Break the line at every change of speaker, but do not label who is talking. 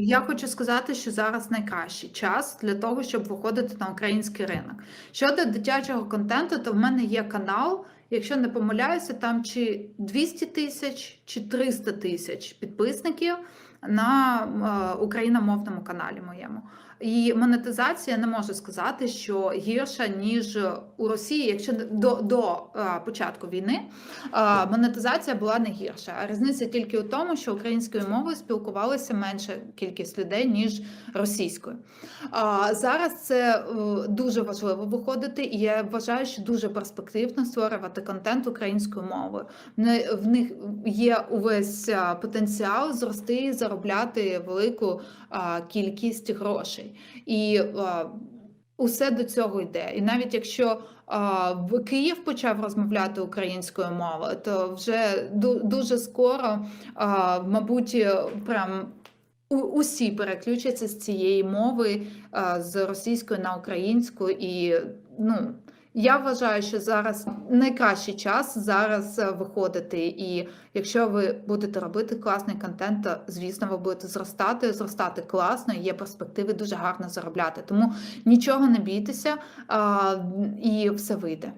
Я хочу сказати, що зараз найкращий час для того, щоб виходити на український ринок. Щодо дитячого контенту, то в мене є канал, якщо не помиляюся, там чи 200 тисяч, чи 300 тисяч підписників на е, україномовному каналі моєму. І монетизація не можу сказати, що гірша, ніж у Росії, якщо до, до е, початку війни е, монетизація була не гірша. А різниця тільки у тому, що українською мовою спілкувалася менша кількість людей, ніж російською. Зараз це дуже важливо виходити, і я вважаю, що дуже перспективно створювати контент українською мовою. В них є увесь потенціал зрости і заробляти велику кількість грошей. І усе до цього йде. І навіть якщо Київ почав розмовляти українською мовою, то вже дуже скоро, мабуть, прям усі переключаться з цієї мови з російської на українську. І ну, я вважаю, що зараз найкращий час зараз е, виходити. І якщо ви будете робити класний контент, то звісно, ви будете зростати, зростати класно, є перспективи дуже гарно заробляти. Тому нічого не бійтеся, і все вийде.